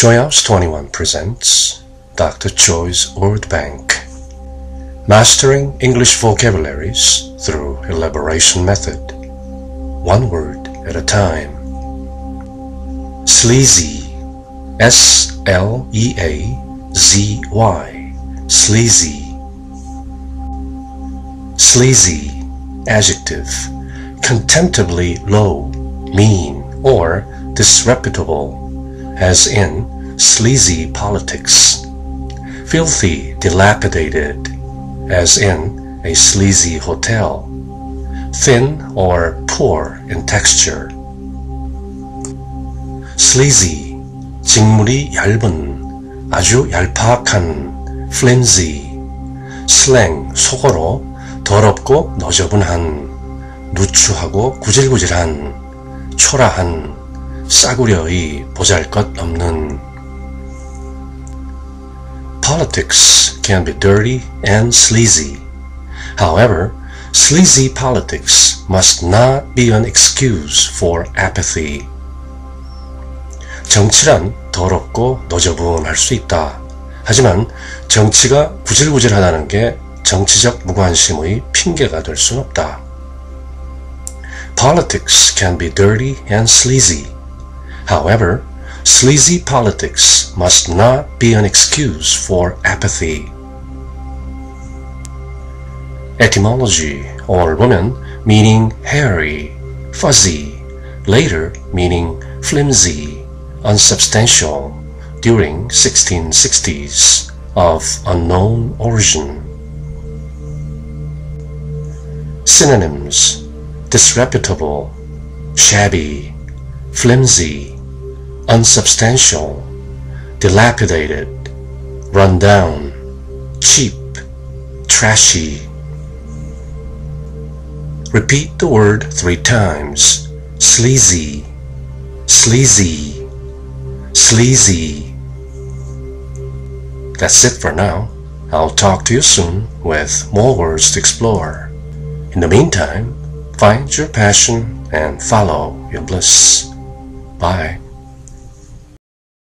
Joyhouse 21 presents Dr. Choi's Word Bank. Mastering English Vocabularies through Elaboration Method. One word at a time. Sleazy. S-L-E-A-Z-Y Sleazy. Sleazy. Adjective. Contemptibly low, mean, or disreputable as in sleazy politics, filthy, dilapidated, as in a sleazy hotel, thin or poor in texture. sleazy, 직물이 얇은, 아주 얄팍한, flimsy, slang, 속어로 더럽고 너저분한, 누추하고 구질구질한, 초라한, 싸구려의 보잘것없는 Politics can be dirty and sleazy. However, sleazy politics must not be an excuse for apathy. 정치란 더럽고 너저분할 수 있다. 하지만 정치가 구질구질하다는 게 정치적 무관심의 핑계가 될 순 없다. Politics can be dirty and sleazy. However, sleazy politics must not be an excuse for apathy. Etymology or woman meaning hairy, fuzzy, later meaning flimsy, unsubstantial during 1660s of unknown origin. Synonyms disreputable, shabby, flimsy, unsubstantial, dilapidated, run down, cheap, trashy. Repeat the word three times. Sleazy, sleazy, sleazy. That's it for now. I'll talk to you soon with more words to explore. In the meantime, find your passion and follow your bliss. Bye.